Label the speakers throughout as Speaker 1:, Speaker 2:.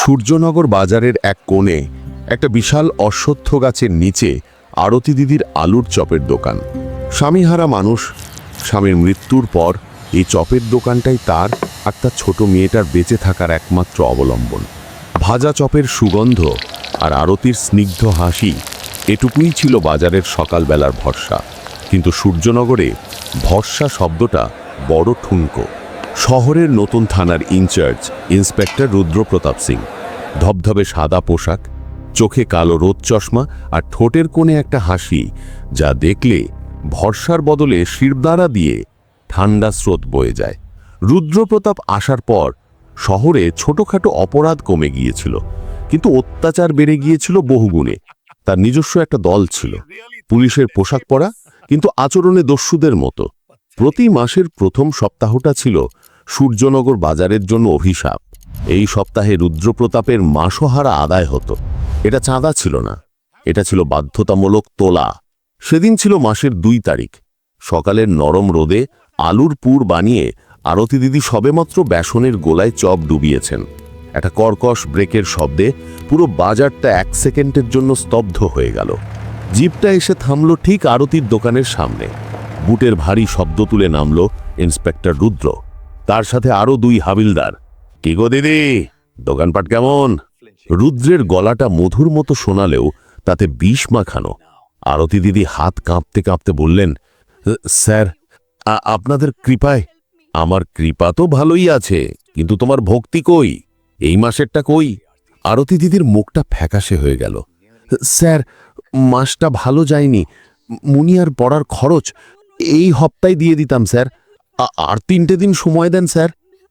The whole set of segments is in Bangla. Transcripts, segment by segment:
Speaker 1: সূর্যনগর বাজারের এক কোণে একটা বিশাল অশ্বত্থ গাছের নিচে আরতি দিদির আলুর চপের দোকান। স্বামীহারা মানুষ, স্বামীর মৃত্যুর পর এই চপের দোকানটাই তার আর তার ছোট মেয়েটার বেঁচে থাকার একমাত্র অবলম্বন। ভাজা চপের সুগন্ধ আর আরতির স্নিগ্ধ হাসি এটুকুই ছিল বাজারের সকালবেলার ভরসা। কিন্তু সূর্যনগরে ভরসা শব্দটা বড় ঠুনকো। শহরের নতুন থানার ইনচার্জ ইন্সপেক্টর রুদ্রপ্রতাপ সিং। ধবধবে সাদা পোশাক, চোখে কালো রোদ চশমা আর ঠোঁটের কোণে একটা হাসি যা দেখলে ভরসার বদলে শিরদাঁড়া দিয়ে ঠান্ডা স্রোত বয়ে যায়। রুদ্রপ্রতাপ আসার পর শহরে ছোটখাটো অপরাধ কমে গিয়েছিল। কিন্তু অত্যাচার বেড়ে গিয়েছিল বহুগুণে। তার নিজস্ব একটা দল ছিল। পুলিশের পোশাক পরা, কিন্তু আচরণে দস্যুদের মতো। প্রতি মাসের প্রথম সপ্তাহটা ছিল সূর্যনগর বাজারের জন্য অভিশাপ। এই সপ্তাহে রুদ্রপ্রতাপের মাসহারা আদায় হতো। এটা চাঁদা ছিল না। এটা ছিল বাধ্যতামূলক তোলা। সেদিন ছিল মাসের দুই তারিখ। সকালের নরম রোদে আলুর পুর বানিয়ে আরতি দিদি সবেমাত্র বেসনের গোলায় চপ ডুবিয়েছেন। একটা কর্কশ ব্রেকের শব্দে পুরো বাজারটা এক সেকেন্ডের জন্য স্তব্ধ হয়ে গেল। জিপটা এসে থামল ঠিক আরতির দোকানের সামনে। বুটের ভারী শব্দ তুলে নামল ইন্সপেক্টর রুদ্র। তার সাথে আরও দুই হাবিলদার। কি গো দিদি? দোকানপাট কেমন? রুদ্রের গলাটা মধুর মতো শোনালেও তাতে বিষ মাখানো। আরতি দিদি হাত কাঁপতে কাঁপতে বললেন, স্যার আপনাদের কৃপায়। আমার কৃপা তো ভালোই আছে, কিন্তু তোমার ভক্তি কই? এই মাসেরটা কই? আরতি দিদির মুখটা ফ্যাকাশে হয়ে গেল। স্যার মাসটা ভালো যায়নি। মুনিয়ার পড়ার খরচ। এই হপ্তায় দিয়ে দিতাম স্যার। আর তিনটে দিন সময় দেন স্যার।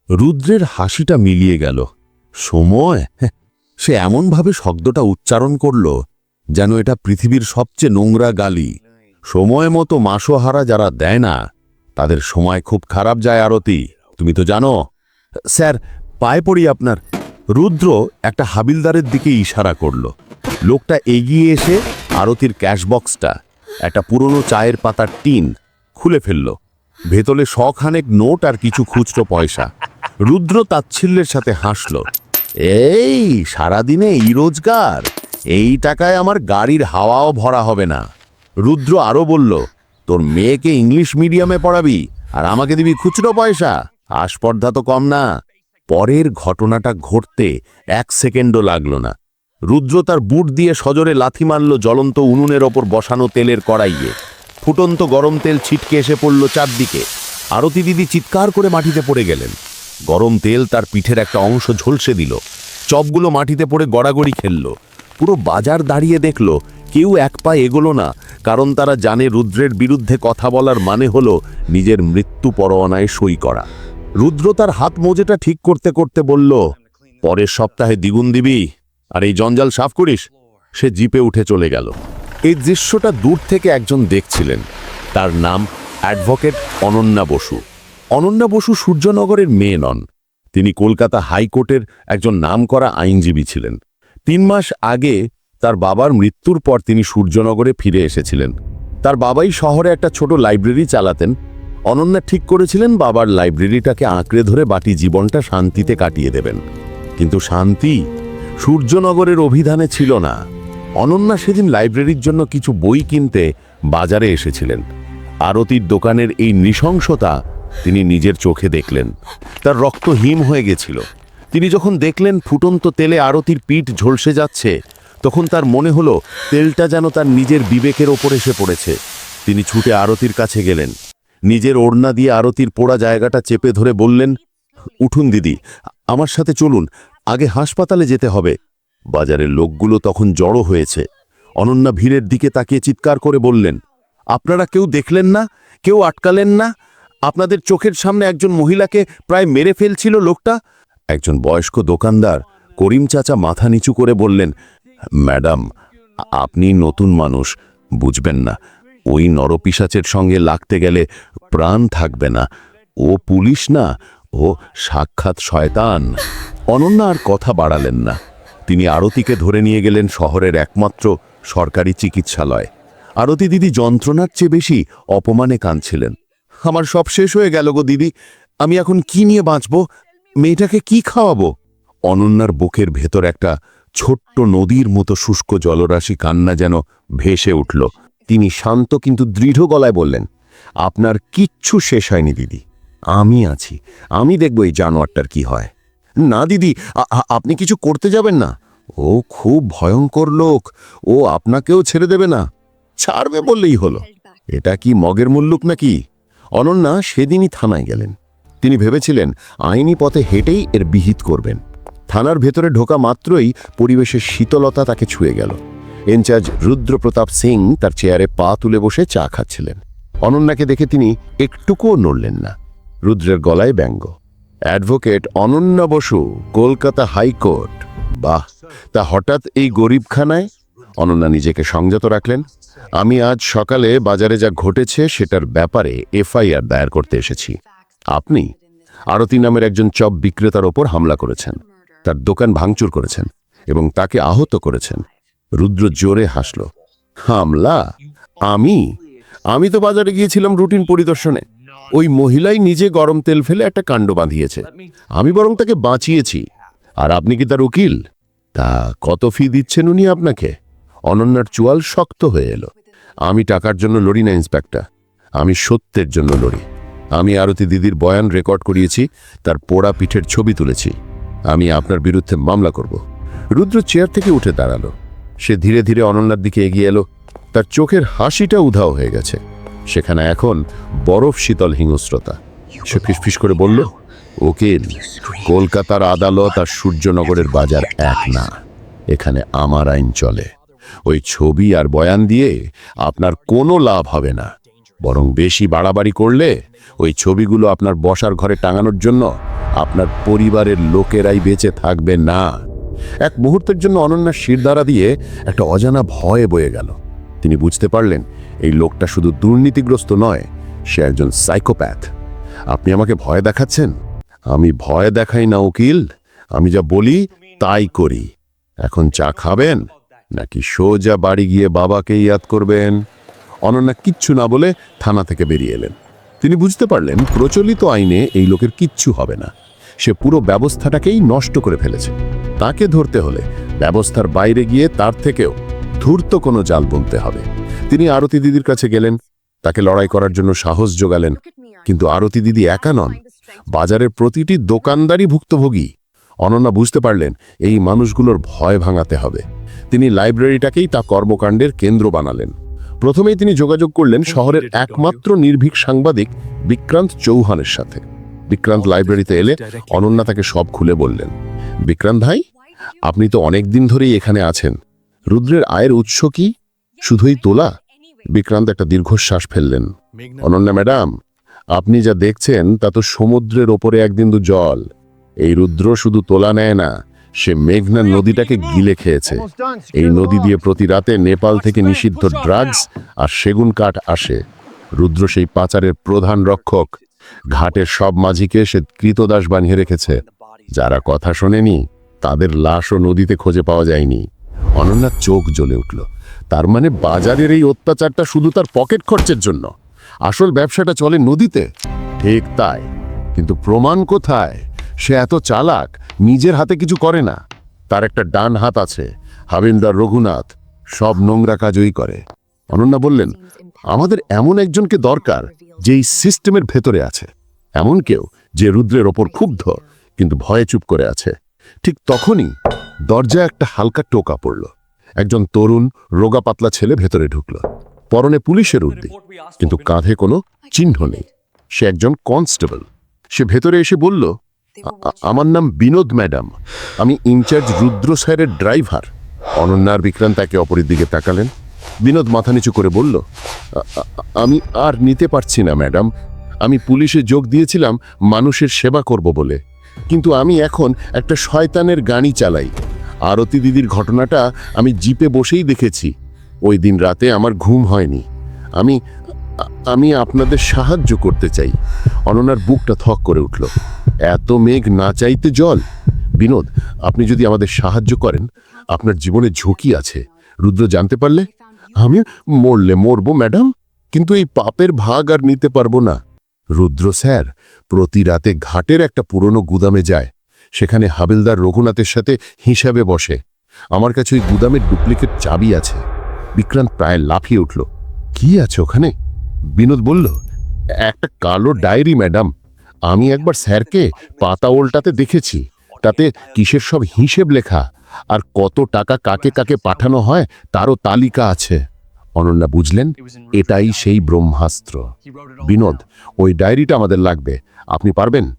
Speaker 1: রুদ্রের হাসিটা মিলিয়ে গেল। সময়? হ্যাঁ, সে এমনভাবে শব্দটা উচ্চারণ করল যেন এটা পৃথিবীর সবচেয়ে নোংরা গালি। সময় মতো মাসোহারা যারা দেয় না তাদের সময় খুব খারাপ যায় আরতি। তুমি তো জানো। স্যার পায়ে পড়ি আপনার রুদ্র একটা হাবিলদারের দিকে ইশারা করল। লোকটা এগিয়ে এসে আরতির ক্যাশবক্সটা একটা পুরনো চায়ের পাতার টিন খুলে ফেলল। ভেতরে শখানেক নোট আর কিছু খুচরো পয়সা। রুদ্র তাচ্ছিল্যের সাথে হাসল, এই, সারাদিনে এই রোজগার? এই টাকায় আমার গাড়ির হাওয়াও ভরা হবে না। রুদ্র আরও বলল, তোর মেয়েকে ইংলিশ মিডিয়ামে পড়াবি আর আমাকে দিবি খুচরো পয়সা। আস্পর্ধা তো কম না। পরের ঘটনাটা ঘটতে এক সেকেন্ডও লাগল না। রুদ্র তার বুট দিয়ে সজোরে লাথি মারল জ্বলন্ত উনুনের ওপর বসানো তেলের কড়াইয়ে। ফুটন্ত গরম তেল ছিটকে এসে পড়ল চারদিকে। আরতি দিদি চিৎকার করে মাটিতে পড়ে গেলেন। গরম তেল তার পিঠের একটা অংশ ঝলসে দিল। চপগুলো মাটিতে পড়ে গড়াগড়ি খেলল। পুরো বাজার দাঁড়িয়ে দেখল, কেউ এক পা এগোলো না, কারণ তারা জানে রুদ্রের বিরুদ্ধে কথা বলার মানে হলো নিজের মৃত্যু পরোয়ানায় সই করা। রুদ্র তার হাত মোজেটা ঠিক করতে করতে বলল, পরের সপ্তাহে দ্বিগুণ দিবি আর এই জঞ্জাল সাফ করিস। সে জিপে উঠে চলে গেল। এই দৃশ্যটা দূর থেকে একজন দেখছিলেন। তার নাম অ্যাডভোকেট অনন্যা বসু। অনন্যা বসু সূর্যনগরের মেয়ে নন। তিনি কলকাতা হাইকোর্টের একজন নামকরা আইনজীবী ছিলেন। তিন মাস আগে তার বাবার মৃত্যুর পর তিনি সূর্যনগরে ফিরে এসেছিলেন। তার বাবাই শহরে একটা ছোট লাইব্রেরি চালাতেন। অনন্যা ঠিক করেছিলেন বাবার লাইব্রেরিটাকে আঁকড়ে ধরে বাটি জীবনটা শান্তিতে কাটিয়ে দেবেন। কিন্তু শান্তি সূর্যনগরের অভিধানে ছিল না। অনন্যা সেদিন লাইব্রেরির জন্য কিছু বই কিনতে বাজারে এসেছিলেন। আরতির দোকানের এই নৃশংসতা তিনি নিজের চোখে দেখলেন। তার রক্ত হিম হয়ে গেছিল। তিনি যখন দেখলেন ফুটন্ত তেলে আরতির পিঠ ঝলসে যাচ্ছে, তখন তার মনে হলো, তেলটা যেন তার নিজের বিবেকের ওপর এসে পড়েছে। তিনি ছুটে আরতির কাছে গেলেন। নিজের ওড়না দিয়ে আরতির পোড়া জায়গাটা চেপে ধরে বললেন, উঠুন দিদি, আমার সাথে চলুন, আগে হাসপাতালে যেতে হবে। বাজারের লোকগুলো তখন জড়ো হয়েছে। অনন্যা ভিড়ের দিকে তাকিয়ে চিৎকার করে বললেন, আপনারা কেউ দেখলেন না? কেউ আটকালেন না? আপনাদের চোখের সামনে একজন মহিলাকে প্রায় মেরে ফেলছিল লোকটা? একজন বয়স্ক দোকানদার করিম চাচা মাথা নিচু করে বললেন, ম্যাডাম, আপনি নতুন মানুষ, বুঝবেন না। ওই নরপিসাচের সঙ্গে লাগতে গেলে প্রাণ থাকবে না। ও পুলিশ না, ও সাক্ষাৎ শয়তান। অনন্যা আর কথা বাড়ালেন না। তিনি আরতিকে ধরে নিয়ে গেলেন শহরের একমাত্র সরকারি চিকিৎসালয়। আরতি দিদি যন্ত্রণার চেয়ে বেশি অপমানে কাঁদছিলেন। আমার সব শেষ হয়ে গেল গো দিদি, আমি এখন কি নিয়ে বাঁচব? মেয়েটাকে কি খাওয়াবো? অনন্যার বুকের ভেতর একটা ছোট্ট নদীর মতো শুষ্ক জলরাশি কান্না যেন ভেসে উঠল। তিনি শান্ত কিন্তু দৃঢ় গলায় বললেন, আপনার কিচ্ছু শেষ হয়নি, দিদি। আমি আছি। আমি দেখব এই জানোয়ারটার কি হয়। না, দিদি আপনি কিছু করতে যাবেন না। ও খুব ভয়ঙ্কর লোক। ও আপনাকেও ছেড়ে দেবে না। ছাড়বে বললেই হলো। এটা কি মগের মুল্লুক নাকি? অনন্যা সেদিনই থানায় গেলেন। তিনি ভেবেছিলেন, আইনি পথে হেঁটেই এর বিহিত করবেন। থানার ভেতরে ঢোকা মাত্রই পরিবেশের শীতলতা তাকে ছুঁয়ে গেল। ইনচার্জ রুদ্রপ্রতাপ সিং তার চেয়ারে পা তুলে বসে চা খাচ্ছিলেন। অনন্যাকে দেখে তিনি একটুকুও নড়লেন না। রুদ্রের গলায় ব্যঙ্গ। Advocate Ananya Basu, Kolkata high court. বাহ, তা হঠাৎ এই গরিবখানায়? অনন্যা নিজেকে সংযত রাখলেন। আমি আজ সকালে বাজারে যা ঘটেছে সেটার ব্যাপারে এফআইআর দায়ের করতে এসেছি। আপনি? আরতি নামের একজন চপ বিক্রেতার ওপর হামলা করেছেন। তার দোকান ভাঙচুর করেছেন এবং তাকে আহত করেছেন। রুদ্র জোরে হাসল। হামলা? আমি? আমি তো বাজারে গিয়েছিলাম রুটিন পরিদর্শনে। ওই মহিলাই নিজে গরম তেল ফেলে একটা কাণ্ড বাঁধিয়েছে। আমি বরং তাকে বাঁচিয়েছি। আর আপনি কি তার উকিল? তা কত ফি দিচ্ছেন উনি আপনাকে? অনন্যার চুয়াল শক্ত হয়ে এলো। আমি টাকার জন্য লড়ি না, ইন্সপেক্টর। আমি সত্যের জন্য লড়ি। আমি আরতি দিদির বয়ান রেকর্ড করিয়েছি, তার পোড়া পিঠের ছবি তুলেছি। আমি আপনার বিরুদ্ধে মামলা করব। রুদ্র চেয়ার থেকে উঠে দাঁড়াল। সে ধীরে ধীরে অনন্যার দিকে এগিয়ে এলো। তার চোখের হাসিটা উধাও হয়ে গেছে। সেখানে এখন বরফ শীতল হিংস্রতা। সে ফিসফিস করে বলল, উকিল, কলকাতার আদালত আর সূর্যনগরের বাজার এক না। এখানে আমার আইন চলে। ওই ছবি আর বয়ান দিয়ে আপনার কোনো লাভ হবে না। বরং বেশি বাড়াবাড়ি করলে ওই ছবিগুলো আপনার বসার ঘরে টাঙানোর জন্য আপনার পরিবারের লোকেরাই বেঁচে থাকবে না। এক মুহূর্তের জন্য অনন্যার শিরদাঁড়া দিয়ে একটা অজানা ভয়ে বয়ে গেল। তিনি বুঝতে পারলেন, এই লোকটা শুধু দুর্নীতিগ্রস্ত নয়, সে একজন সাইকোপ্যাথ। আপনি আমাকে ভয় দেখাচ্ছেন? আমি ভয় দেখাই না, উকিল। আমি যা বলি, তাই করি। এখন চা খাবেন, নাকি সোজা বাড়ি গিয়ে বাবাকে ইয়াদ করবেন? অনন্যা কিচ্ছু না বলে থানা থেকে বেরিয়ে এলেন। তিনি বুঝতে পারলেন, প্রচলিত আইনে এই লোকের কিচ্ছু হবে না। সে পুরো ব্যবস্থাটাকেই নষ্ট করে ফেলেছে। তাকে ধরতে হলে ব্যবস্থার বাইরে গিয়ে তার থেকেও ধূর্ত কোনো জাল বলতে হবে। তিনি আরতি দিদির কাছে গেলেন, তাকে লড়াই করার জন্য সাহস জোগালেন কিন্তু আরতি দিদি একা নন। বাজারের প্রতিটি দোকানদারই ভুক্তভোগী। অনন্যা বুঝতে পারলেন, এই মানুষগুলোর ভয় ভাঙাতে হবে। তিনি লাইব্রেরিটাকেই তা কর্মকাণ্ডের কেন্দ্র বানালেন। প্রথমেই তিনি যোগাযোগ করলেন শহরের একমাত্র নির্ভীক সাংবাদিক বিক্রান্ত চৌহানের সাথে। বিক্রান্ত লাইব্রেরিতে এলে অনন্যা তাকে সব খুলে বললেন। বিক্রান্ত ভাই আপনি তো অনেক দিন ধরেই এখানে আছেন। রুদ্রের আয়ের উৎস কি? শুধুই তোলা? বিক্রান্ত একটা দীর্ঘশ্বাস ফেললেন। অনন্যা ম্যাডাম আপনি যা দেখছেন তা তো সমুদ্রের ওপরে একদিন দু জল। এই রুদ্র শুধু তোলা নেয় না সে মেঘনা নদীটাকে গিলে খেয়েছে। এই নদী দিয়ে প্রতি রাতে নেপাল থেকে নিষিদ্ধ ড্রাগস আর সেগুন কাঠ আসে। রুদ্র সেই পাচারের প্রধান রক্ষক। ঘাটের সব মাঝিকে সে কৃতদাস বানিয়ে রেখেছে। যারা কথা শোনেনি, তাদের লাশও নদীতে খুঁজে পাওয়া যায়নি। অনন্যার চোখ জ্বলে উঠল। তার মানে বাজারের এই অত্যাচারটা শুধু তার পকেট খরচের জন্য। আসল ব্যবসাটা চলে নদীতে। ঠিক তাই। কিন্তু প্রমাণ কোথায়? সে এত চালাক, নিজের হাতে কিছু করে না। তার একটা ডান হাত আছে, হাবিলদার রঘুনাথ। সব নোংরা কাজই করে। অনন্যা বললেন, আমাদের এমন একজনকে দরকার যে এই সিস্টেমের ভেতরে আছে। এমন কেউ, যে রুদ্রের ওপর ক্ষুব্ধ। কিন্তু ভয়ে চুপ করে আছে। ঠিক তখনই দরজায় একটা হালকা টোকা পড়ল। একজন তরুণ রোগা পাতলা ছেলে ভেতরে ঢুকল। পরনে পুলিশের উর্দি, কিন্তু কাঁধে কোনো চিহ্ন নেই। সে একজন কনস্টেবল। সে ভেতরে এসে বলল, "আ- আ- আমার নাম বিনোদ ম্যাডাম। আমি ইনচার্জ রুদ্র স্যারের ড্রাইভার। অনন্যার বিক্রান্ত একে অপরের দিকে তাকালেন। বিনোদ মাথা নিচু করে বলল, "আ- আ- আমি আর নিতে পারছি না, ম্যাডাম। আমি পুলিশে যোগ দিয়েছিলাম, মানুষের সেবা করব বলে। কিন্তু আমি এখন একটা শয়তানের গাড়ি চালাই। আরতি দিদির ঘটনাটা আমি জিপে বসেই দেখেছি। ওই দিন রাতে আমার ঘুম হয়নি। আমি আমি আপনাদের সাহায্য করতে চাই। অননার বুকটা থক করে উঠল। এত মেঘ না চাইতে জল। বিনোদ, আপনি যদি আমাদের সাহায্য করেন, আপনার জীবনে ঝুঁকি আছে। রুদ্র জানতে পারলে? আমি মরলে মরবো, ম্যাডাম। কিন্তু এই পাপের ভাগ আর নিতে পারব না। রুদ্র স্যার, প্রতি রাতে ঘাটের একটা পুরনো গুদামে যায়। সেখানে হাবিলদার রঘুনাথের সাথে হিসাবে বসে। আমার কাছে ওই গুদামের ডুপ্লিকেট চাবি আছে। বিক্রান্ত প্রায় লাফিয়ে উঠল। কি আছে ওখানে? বিনোদ বলল, একটা কালো ডায়েরি, ম্যাডাম। আমি একবার স্যারকে পাতা ওল্টাতে দেখেছি। তাতে কিসের সব হিসেব লেখা। আর কত টাকা কাকে কাকে পাঠানো হয়, তারও তালিকা আছে। অনন্যা বুঝলেন এটাই সেই ব্রহ্মাস্ত্র। বিনোদ ওই ডায়েরিটা আমাদের লাগবে। আপনি পারবেন?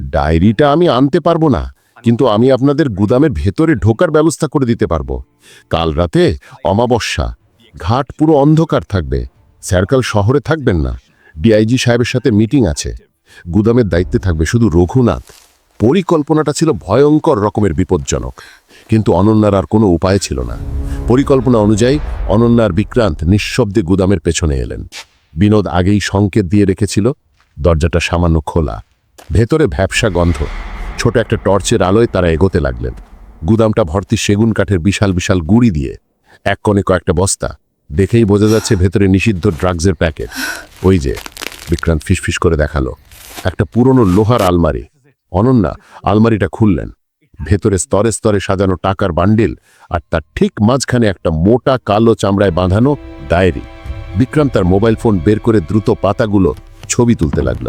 Speaker 1: ডায়েরিটা আমি আনতে পারব না কিন্তু আমি আপনাদের গুদামের ভেতরে ঢোকার ব্যবস্থা করে দিতে পারব। কাল রাতে অমাবস্যা ঘাট পুরো অন্ধকার থাকবে। স্যারকাল শহরে থাকবেন না। ডিআইজি সাহেবের সাথে মিটিং আছে। গুদামের দায়িত্বে থাকবে শুধু রঘুনাথ। পরিকল্পনাটা ছিল ভয়ঙ্কর রকমের বিপজ্জনক। কিন্তু অনন্যার আর কোনো উপায় ছিল না। পরিকল্পনা অনুযায়ী অনন্যার বিক্রান্ত নিঃশব্দে গুদামের পেছনে এলেন। বিনোদ আগেই সংকেত দিয়ে রেখেছিল, দরজাটা সামান্য খোলা। ভেতরে ভ্যাবসা গন্ধ। ছোট একটা টর্চের আলোয় তারা এগোতে লাগলেন। গুদামটা ভর্তি সেগুন কাঠের বিশাল বিশাল গুড়ি দিয়ে। এক কোণে কয়েকটা বস্তা। দেখেই বোঝা যাচ্ছে ভেতরে নিষিদ্ধ ড্রাগসের প্যাকেট। ওই যে, বিক্রান্ত ফিসফিস করে দেখাল। একটা পুরনো লোহার আলমারি। অনন্যা আলমারিটা খুললেন। ভেতরে স্তরে স্তরে সাজানো টাকার বান্ডিল আর তার ঠিক মাঝখানে একটা মোটা কালো চামড়ায় বাঁধানো ডায়েরি। বিক্রম তার মোবাইল ফোন বের করে দ্রুত পাতাগুলো ছবি তুলতে লাগল।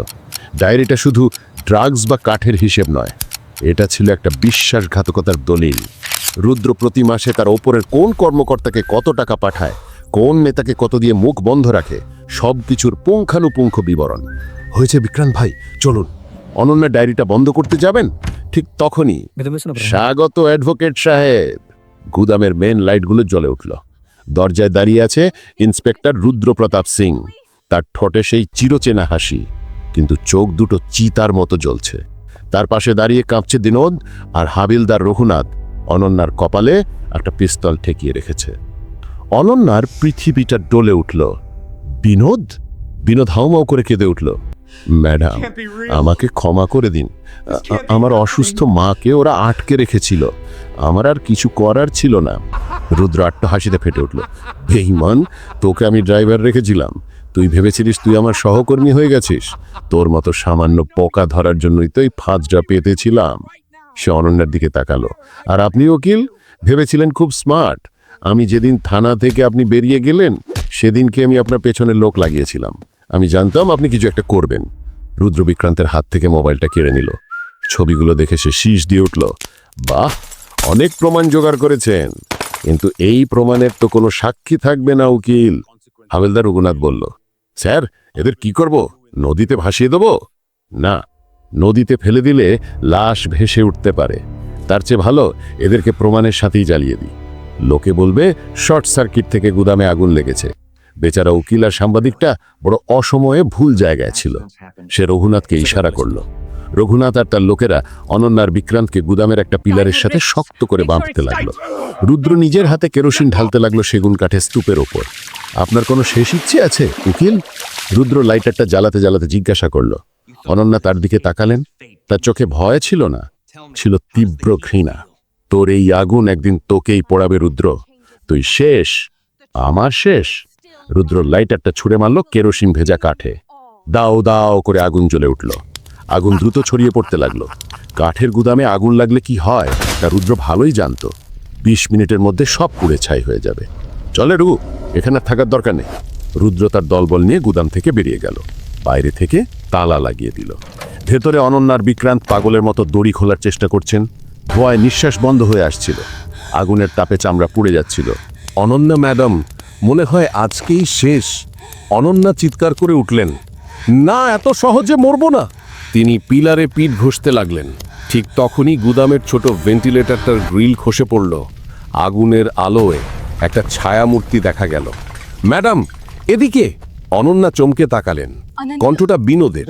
Speaker 1: ডায়েরিটা শুধু ড্রাগস বা কাঠের হিসেব নয়, এটা ছিল একটা বিশ্বাসঘাতকতার দলিল। রুদ্র প্রতি মাসে তার ওপরের কোন কর্মকর্তাকে কত টাকা পাঠায়, কোন নেতাকে কত দিয়ে মুখ বন্ধ রাখে সব কিছুর পুঙ্খানুপুঙ্খ বিবরণ। হয়েছে বিক্রান্ত ভাই, চলুন। অনন্যা ডায়েরিটা বন্ধ করতে যাবেন? ঠিক তখনই স্বাগত অ্যাডভোকেট সাহেব। গুদামের মেন লাইটগুলো জ্বলে উঠল। দরজায় দাঁড়িয়ে আছে ইন্সপেক্টর রুদ্রপ্রতাপ সিং। তার ঠোঁটে সেই চিরচেনা হাসি কিন্তু চোখ দুটো চিতার মতো জ্বলছে। তার পাশে দাঁড়িয়ে কাঁপছে দিনোদ আর হাবিলদার রঘুনাথ অনন্যার কপালে একটা পিস্তল ঠেকিয়ে রেখেছে। অনন্যার পৃথিবীটা ডলে উঠল। বিনোদ? বিনোদ হাউমাউ করে কেঁদে উঠল। ম্যাডাম আমাকে ক্ষমা করে দিন। আমার অসুস্থ মাকে ওরা আটকে রেখেছিল। আমার আর কিছু করার ছিল না। রুদ্র আট্ট হাসিতে ফেটে উঠল। বেইমান তোকে আমি ড্রাইভার রেখেছিলাম। তুই ভেবেছিলিস তুই আমার সহকর্মী হয়ে গেছিস। তোর মতো সামান্য পোকা ধরার জন্যই তো এই ফাঁজটা পেতেছিলাম। সে অনন্যার দিকে তাকালো। আর আপনি উকিল ভেবেছিলেন খুব স্মার্ট। আমি যেদিন থানা থেকে আপনি বেরিয়ে গেলেন সেদিনকে আমি আপনার পেছনে লোক লাগিয়েছিলাম। আমি জানতাম আপনি কিছু একটা করবেন। রুদ্র বিক্রান্তের হাত থেকে মোবাইলটা কেড়ে নিল। ছবিগুলো দেখে সে শীষ দিয়ে উঠল, বাহ, অনেক প্রমাণ জোগাড় করেছেন। কিন্তু এই প্রমাণের তো কোনো সাক্ষী থাকবে না, উকিল। হাবেলদার রঘুনাথ বলল, স্যার, এদের কি করব? নদীতে ভাসিয়ে দেব? না, নদীতে ফেলে দিলে লাশ ভেসে উঠতে পারে। তার চেয়ে ভালো এদেরকে প্রমাণের সাথেই জ্বালিয়ে দিই। লোকে বলবে শর্ট সার্কিট থেকে গুদামে আগুন লেগেছে। বেচারা উকিল আর সাংবাদিকটা বড় অসময়ে ভুল জায়গায় ছিল। সে রঘুনাথকে ইশারা করল। রঘুনাথ আর তার লোকেরা অনন্যার বিক্রান্তকে গুদামের একটা পিলারের সাথে শক্ত করে বাঁধতে লাগল। রুদ্র নিজের হাতে কেরোসিন ঢালতে লাগল সেগুন কাঠের স্তূপের ওপর। আপনার কোনো শেষ ইচ্ছে আছে, উকিল? রুদ্র লাইটারটা জ্বালাতে জ্বালাতে জিজ্ঞাসা করল। অনন্যা তার দিকে তাকালেন। তার চোখে ভয় ছিল না, ছিল তীব্র ঘৃণা। তোর এই আগুন একদিন তোকেই পড়াবে রুদ্র। তুই শেষ, আমার শেষ। রুদ্র লাইটারটা ছুঁড়ে মারল, কেরোসিন ভেজা কাঠে। দাও দাও করে আগুন জ্বলে উঠল। আগুন দ্রুত ছড়িয়ে পড়তে লাগল। কাঠের গুদামে আগুন লাগলে কি হয়, তা রুদ্র ভালোই জানতো। বিশ মিনিটের মধ্যে সব পুড়ে ছাই হয়ে যাবে। চলে রু এখানে থাকার দরকার নেই। রুদ্র তার দলবল নিয়ে গুদাম থেকে বেরিয়ে গেল। বাইরে থেকে তালা লাগিয়ে দিল। ভেতরে অনন্যার বিক্রান্ত পাগলের মতো দড়ি খোলার চেষ্টা করছেন। ধোয়ায় নিঃশ্বাস বন্ধ হয়ে আসছিল। আগুনের তাপে চামড়া পুড়ে যাচ্ছিল। অনন্যা ম্যাডাম মনে হয় আজকেই শেষ। অনন্যা চিৎকার করে উঠলেন। না এত সহজে মরবো না। তিনি পিলারে পিঠ ঘষতে লাগলেন। ঠিক তখনই গুদামের ছোট ভেন্টিলেটরটার গ্রিল খসে পড়ল। আগুনের আলোয় একটা ছায়ামূর্তি দেখা গেল। ম্যাডাম এদিকে। অনন্যা চমকে তাকালেন। কণ্ঠটা বিনোদের।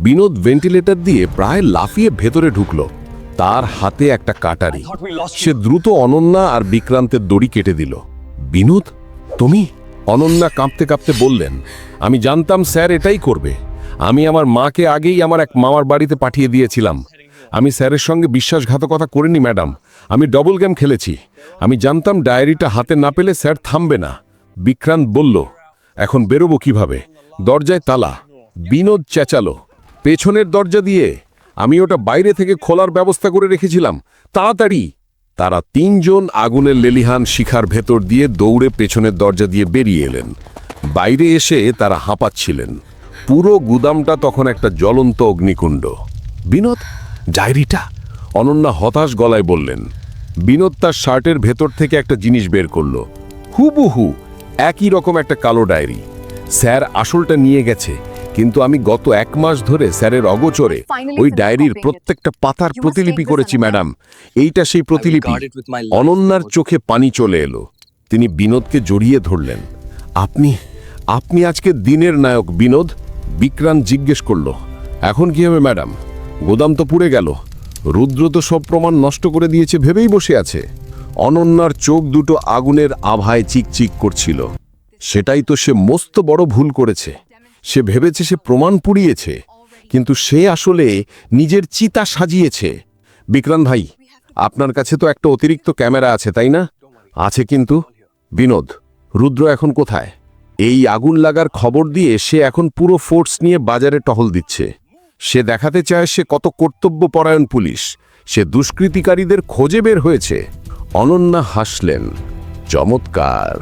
Speaker 1: বিনোদ। ভেন্টিলেটর দিয়ে প্রায় লাফিয়ে ভেতরে ঢুকলো। তার হাতে একটা কাটারি। সে দ্রুত অনন্যা আর বিক্রান্তের দড়ি কেটে দিল। বিনোদ তুমি? অনন্যা কাঁপতে কাঁপতে বললেন, আমি জানতাম স্যার এটাই করবে। আমি আমার মাকে আগেই আমার এক মামার বাড়িতে পাঠিয়ে দিয়েছিলাম। আমি স্যারের সঙ্গে বিশ্বাসঘাতকতা করিনি, ম্যাডাম। আমি ডবল গেম খেলেছি। আমি জানতাম ডায়েরিটা হাতে না পেলে স্যার থামবে না। বিক্রান্ত বলল, এখন বেরোবো কীভাবে? দরজায় তালা। বিনোদ চেঁচালো, পেছনের দরজা দিয়ে। আমি ওটা বাইরে থেকে খোলার ব্যবস্থা করে রেখেছিলাম। তাড়াতাড়ি! তারা তিনজন আগুনের লেলিহান শিখার ভেতর দিয়ে দৌড়ে পেছনের দরজা দিয়ে বেরিয়ে এলেন। বাইরে এসে তারা হাঁপাচ্ছিলেন। পুরো গুদামটা তখন একটা জ্বলন্ত অগ্নিকুণ্ড। বিনোদ ডায়েরিটা অনন্যা হতাশ গলায় বললেন, বিনোদ তার শার্টের ভেতর থেকে একটা জিনিস বের করল। হুবুহু, একই রকম একটা কালো ডায়েরি। স্যার, আসলটা নিয়ে গেছে। কিন্তু আমি গত এক মাস ধরে স্যারের অগোচরে ওই ডায়েরির প্রত্যেকটা পাতার প্রতিলিপি করেছি ম্যাডাম। এইটা সেই প্রতিলিপি। অনন্যার চোখে পানি চলে এলো। তিনি বিনোদকে জড়িয়ে ধরলেন। আপনি আপনি আজকে দিনের নায়ক বিনোদ বিক্রান্ত জিজ্ঞেস করল এখন কি হবে ম্যাডাম? গোদাম তো পুড়ে গেল। রুদ্র তো সব প্রমাণ নষ্ট করে দিয়েছে ভেবেই বসে আছে। অনন্যার চোখ দুটো আগুনের আভায় চিকচিক করছিল। সেটাই তো সে মস্ত বড় ভুল করেছে। সে ভেবেছে সে প্রমাণ পুড়িয়েছে, কিন্তু সে আসলে নিজের চিতা সাজিয়েছে। বিক্রান্ত ভাই, আপনার কাছে তো একটা অতিরিক্ত ক্যামেরা আছে, তাই না? আছে কিন্তু। বিনোদ, রুদ্র এখন কোথায়? এই আগুন লাগার খবর দিয়ে সে এখন পুরো ফোর্স নিয়ে বাজারে টহল দিচ্ছে। সে দেখাতে চায় সে কত কর্তব্যপরায়ণ পুলিশ। সে দুষ্কৃতিকারীদের খোঁজে বের হয়েছে। অনন্যা হাসলেন। চমৎকার।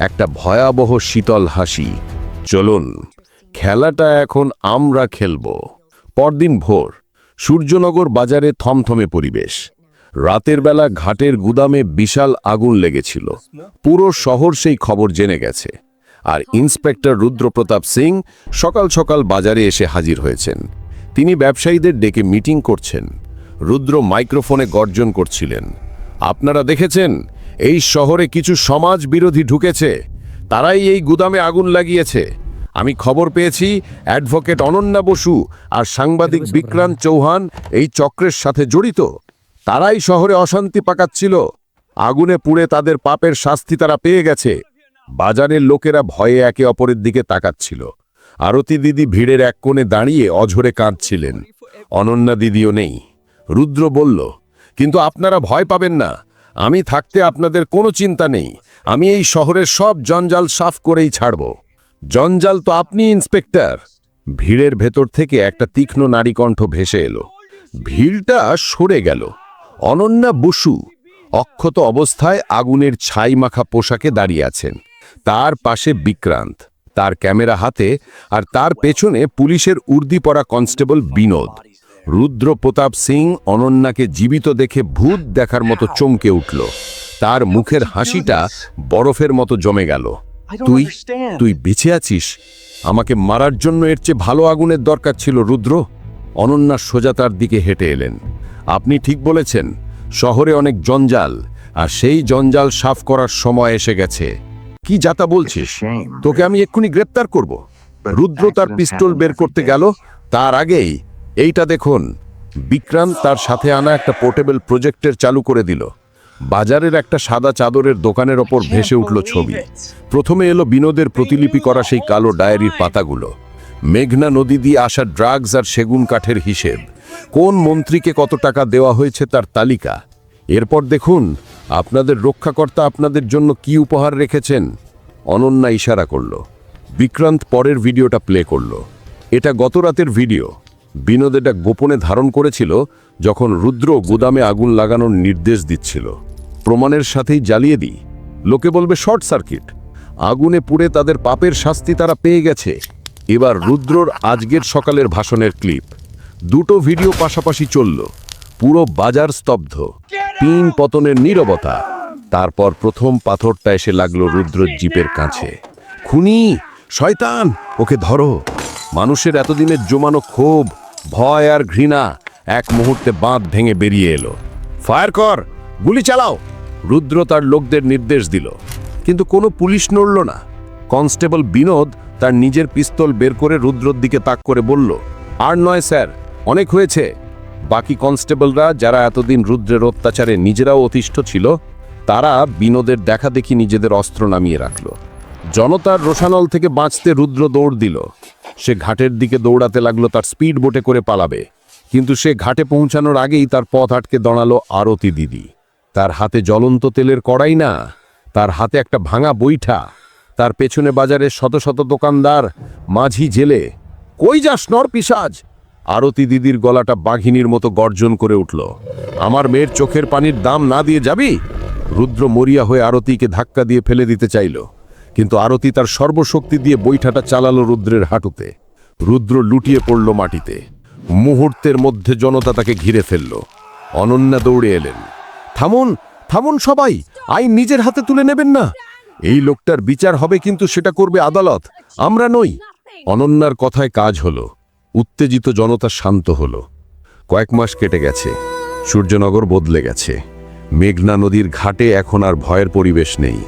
Speaker 1: একটা ভয়াবহ শীতল হাসি। চলুন। খেলাটা এখন আমরা খেলব। পরদিন ভোর, সূর্যনগর বাজারে থমথমে পরিবেশ। রাতের বেলা ঘাটের গুদামে বিশাল আগুন লেগেছিল। পুরো শহর সেই খবর জেনে গেছে। আর ইন্সপেক্টর রুদ্রপ্রতাপ সিং সকাল সকাল বাজারে এসে হাজির হয়েছেন। তিনি ব্যবসায়ীদের ডেকে মিটিং করছেন। রুদ্র মাইক্রোফোনে গর্জন করছিলেন। আপনারা দেখেছেন, এই শহরে কিছু সমাজ বিরোধী ঢুকেছে। তারাই এই গুদামে আগুন লাগিয়েছে। আমি খবর পেয়েছি অ্যাডভোকেট অনন্যা বসু আর সাংবাদিক বিক্রান্ত চৌহান এই চক্রের সাথে জড়িত। তারাই শহরে অশান্তি পাকাচ্ছিল। আগুনে পুড়ে তাদের পাপের শাস্তি তারা পেয়ে গেছে। বাজারের লোকেরা ভয়ে একে অপরের দিকে তাকাচ্ছিল। আরতি দিদি ভিড়ের এক কোণে দাঁড়িয়ে অঝরে কাঁদছিলেন। অনন্যা দিদিও নেই। রুদ্র বলল কিন্তু আপনারা ভয় পাবেন না। আমি থাকতে আপনাদের কোনো চিন্তা নেই। আমি এই শহরের সব জঞ্জাল সাফ করেই ছাড়ব। জঞ্জাল তো আপনি, ইন্সপেক্টর। ভিড়ের ভেতর থেকে একটা তীক্ষ্ণ নারীকণ্ঠ ভেসে এলো। ভিড়টা সরে গেল। অনন্যা বসু, অক্ষত অবস্থায় আগুনের ছাই মাখা পোশাকে দাঁড়িয়ে আছেন। তার পাশে বিক্রান্ত, তার ক্যামেরা হাতে আর তার পেছনে পুলিশের উর্দি পরা কনস্টেবল বিনোদ। রুদ্র প্রতাপ সিং অনন্যাকে জীবিত দেখে ভূত দেখার মতো চমকে উঠল। তার মুখের হাসিটা বরফের মতো জমে গেল। তুই তুই বেঁচে আছিস? আমাকে মারার জন্য এর চেয়ে ভালো আগুনের দরকার ছিল রুদ্র। অনন্যা সোজা তার দিকে হেঁটে এলেন। আপনি ঠিক বলেছেন শহরে অনেক জঞ্জাল আর সেই জঞ্জাল সাফ করার সময় এসে গেছে। কি যাতা বলছিস? তোকে আমি এক্ষুনি গ্রেপ্তার করব। রুদ্র তার পিস্তল বের করতে গেল। তার আগেই এইটা দেখুন বিক্রান্ত তার সাথে আনা একটা পোর্টেবল প্রজেক্টের চালু করে দিল। বাজারের একটা সাদা চাদরের দোকানের ওপর ভেসে উঠল ছবি। প্রথমে এলো বিনোদের প্রতিলিপি করা সেই কালো ডায়েরির পাতাগুলো। মেঘনা নদী দিয়ে আসা ড্রাগস আর সেগুন কাঠের হিসেব। কোন মন্ত্রীকে কত টাকা দেওয়া হয়েছে তার তালিকা? এরপর দেখুন, আপনাদের রক্ষাকর্তা আপনাদের জন্য কি উপহার রেখেছেন? অনন্যা ইশারা করল। বিক্রান্ত পরের ভিডিওটা প্লে করল। এটা গত রাতের ভিডিও। বিনোদ এটা গোপনে ধারণ করেছিল যখন রুদ্র গুদামে আগুন লাগানোর নির্দেশ দিচ্ছিল। প্রমাণের সাথেই জ্বালিয়ে দিই। লোকে বলবে, শর্ট সার্কিট। আগুনে পুড়ে তাদের পাপের শাস্তি তারা পেয়ে গেছে। এবার রুদ্রর আজকের সকালের ভাষণের ক্লিপ। দুটো ভিডিও পাশাপাশি চলল। পুরো বাজার স্তব্ধ। পিন পতনের নীরবতা। তারপর প্রথম পাথরটা এসে লাগল রুদ্র জিপের কাছে। খুনি! শয়তান! ওকে ধরো! মানুষের এতদিনের জমানো ক্ষোভ ভয় আর ঘৃণা এক মুহূর্তে বাঁধ ভেঙে বেরিয়ে এলো। ফায়ার কর, গুলি চালাও, রুদ্র তার লোকদের নির্দেশ দিল। কিন্তু কোনো পুলিশ নড়ল না। কনস্টেবল বিনোদ তার নিজের পিস্তল বের করে রুদ্রর দিকে তাক করে বলল, আর নয় স্যার, অনেক হয়েছে। বাকি কনস্টেবলরা যারা এতদিন রুদ্রের অত্যাচারে নিজেরাও অতিষ্ঠ ছিল, তারা বিনোদের দেখা দেখি নিজেদের অস্ত্র নামিয়ে রাখল। জনতার রোশানল থেকে বাঁচতে রুদ্র দৌড় দিল। সে ঘাটের দিকে দৌড়াতে লাগল, তার স্পিড বোটে করে পালাবে। কিন্তু সে ঘাটে পৌঁছানোর আগেই তার পথ আটকে দাঁড়াল আরতি দিদি। তার হাতে জ্বলন্ত তেলের কড়াই না, তার হাতে একটা ভাঙা বৈঠা, তার পেছনে বাজারের শত শত দোকানদার, মাঝি জেলে। কই যাস নর পিসাজ? আরতি দিদির গলাটা বাঘিনীর মতো গর্জন করে উঠল। আমার মেয়ের চোখের পানির দাম না দিয়ে যাবি? রুদ্র মরিয়া হয়ে আরতিকে ধাক্কা দিয়ে ফেলে দিতে চাইল। কিন্তু আরতি তার সর্বশক্তি দিয়ে বৈঠাটা চালালো রুদ্রের হাঁটুতে। রুদ্র লুটিয়ে পড়ল মাটিতে। মুহূর্তের মধ্যে জনতা তাকে ঘিরে ফেলল। অনন্যা দৌড়ে এলেন। থামুন থামুন সবাই আইন নিজের হাতে তুলে নেবেন না। এই লোকটার বিচার হবে কিন্তু সেটা করবে আদালত, আমরা নই। অনন্যার কথায় কাজ হলো। উত্তেজিত জনতা শান্ত হলো। কয়েক মাস কেটে গেছে। সূর্যনগর বদলে গেছে। মেঘনা নদীর ঘাটে এখন আর ভয়ের পরিবেশ নেই।